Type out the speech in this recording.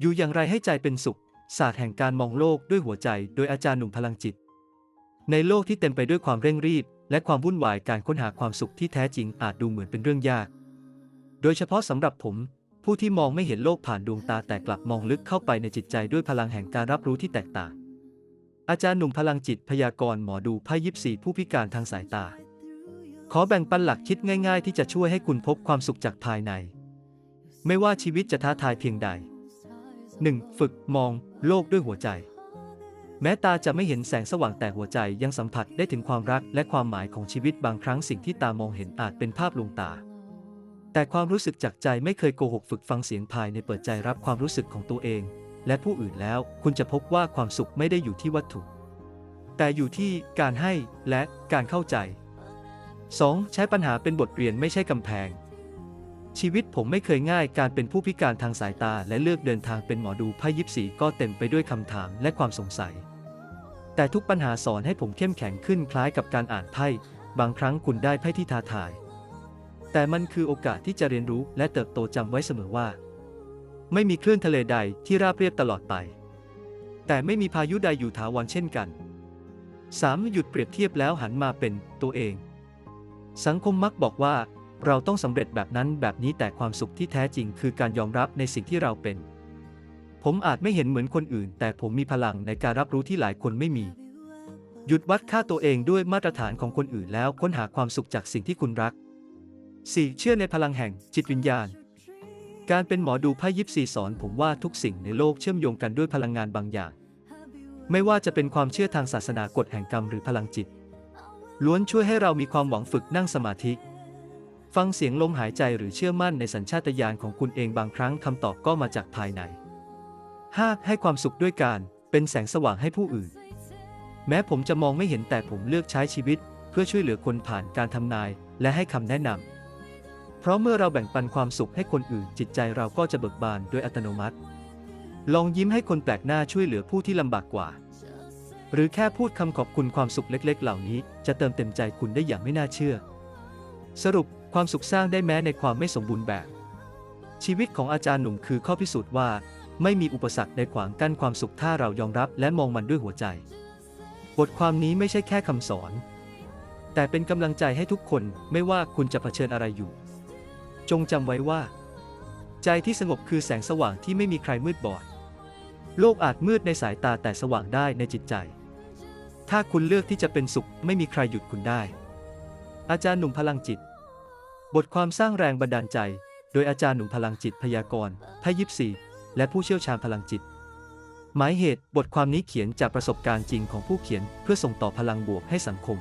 อยู่อย่างไรให้ใจเป็นสุข ศาสตร์แห่งการมองโลกด้วยหัวใจ โดยอาจารย์หนุ่มพลังจิต ในโลกที่เต็มไปด้วยความเร่งรีบ และความวุ่นวายการค้นหาความสุขที่แท้จริงอาจดูเหมือนเป็นเรื่องยาก โดยเฉพาะสำหรับผม ผู้ที่มองไม่เห็นโลกผ่านดวงตาแต่กลับมองลึกเข้าไปในจิตใจด้วยพลังแห่งการรับรู้ที่แตกต่าง อาจารย์หนุ่มพลังจิตพยากรณ์หมอดูไพ่ยิปซีผู้พิการทางสายตา ขอแบ่งปันหลักคิดง่าย ๆ ที่จะช่วยให้คุณพบความสุขจากภายใน ไม่ว่าชีวิตจะท้าทายเพียงใด 1. ฝึกมอง โลกด้วยหัวใจ แม้ตาจะไม่เห็นแสงสว่างแต่หัวใจยังสัมผัสได้ถึงความรักและความหมายของชีวิตบางครั้งสิ่งที่ตามองเห็นอาจเป็นภาพลวงตา แต่ความรู้สึกจากใจไม่เคยโกหกฝึกฟังเสียงภายในเปิดใจรับความรู้สึกของตัวเอง และผู้อื่นแล้วคุณจะพบว่าความสุขไม่ได้อยู่ที่วัตถุ แต่อยู่ที่การให้และการเข้าใจ 2. ใช้ปัญหาเป็นบทเรียนไม่ใช่กำแพง ชีวิตผมไม่เคยง่ายการเป็นผู้พิการทางสายตาและเลือกเดินทางเป็นหมอดูไพ่ยิปซีก็เต็มไปด้วยคำถามและความสงสัย แต่ทุกปัญหาสอนให้ผมเข้มแข็งขึ้นคล้ายกับการอ่านไพ่ บางครั้งคุณได้ไพ่ที่ท้าทาย แต่มันคือโอกาสที่จะเรียนรู้และเติบโตจำไว้เสมอว่า ไม่มีคลื่นทะเลใดที่ราบเรียบตลอดไป แต่ไม่มีพายุใดอยู่ถาวรเช่นกัน 3. หยุดเปรียบเทียบแล้วหันมาเป็นตัวเอง สังคมมักบอกว่า เราต้องสำเร็จแบบนั้นแบบนี้แต่ความสุขที่แท้จริงคือการยอมรับในสิ่งที่เราเป็น ผมอาจไม่เห็นเหมือนคนอื่น แต่ผมมีพลังในการรับรู้ที่หลายคนไม่มี หยุดวัดค่าตัวเองด้วยมาตรฐานของคนอื่นแล้วค้นหาความสุขจากสิ่งที่คุณรัก 4. เชื่อในพลังแห่งจิตวิญญาณ การเป็นหมอดูไพ่ยิปซีสอนผมว่าทุกสิ่งในโลกเชื่อมโยงกันด้วยพลังงานบางอย่าง ไม่ว่าจะเป็นความเชื่อทางศาสนากฎแห่งกรรมหรือพลังจิต ล้วนช่วยให้เรามีความหวังฝึกนั่งสมาธิ ฟังเสียงลมหายใจหรือเชื่อมั่นในสัญชาตญาณของคุณเองบางครั้งคำตอบก็มาจากภายใน 5. ให้ความสุขด้วยการเป็นแสงสว่างให้ผู้อื่น แม้ผมจะมองไม่เห็นแต่ผมเลือกใช้ชีวิต เพื่อช่วยเหลือคนผ่านการทำนาย และให้คำแนะนำ เพราะเมื่อเราแบ่งปันความสุขให้คนอื่น จิตใจเราก็จะเบิกบานโดยอัตโนมัติ ลองยิ้มให้คนแปลกหน้าช่วยเหลือผู้ที่ลำบากกว่า หรือแค่พูดคำขอบคุณความสุขเล็ก ๆ เหล่านี้ จะเติมเต็มใจคุณได้อย่างไม่น่าเชื่อ สรุปความสุขสร้างได้แม้ในความไม่สมบูรณ์แบบ ชีวิตของอาจารย์หนุ่มคือข้อพิสูจน์ว่า ไม่มีอุปสรรคใดขวางกั้นความสุขถ้าเรายอมรับและมองมันด้วยหัวใจ บทความนี้ไม่ใช่แค่คำสอน แต่เป็นกำลังใจให้ทุกคนไม่ว่าคุณจะเผชิญอะไรอยู่ จงจำไว้ว่า ใจที่สงบคือแสงสว่างที่ไม่มีใครมืดบอด โลกอาจมืดในสายตาแต่สว่างได้ในจิตใจ ถ้าคุณเลือกที่จะเป็นสุขไม่มีใครหยุดคุณได้ อาจารย์หนุ่มพลังจิต บทความสร้างแรงบันดาลใจ โดยอาจารย์หนุ่มพลังจิตพยากรณ์ไพ่ยิปซีและผู้เชี่ยวชาญพลังจิต หมายเหตุบทความนี้เขียนจากประสบการณ์จริงของผู้เขียนเพื่อส่งต่อพลังบวกให้สังคม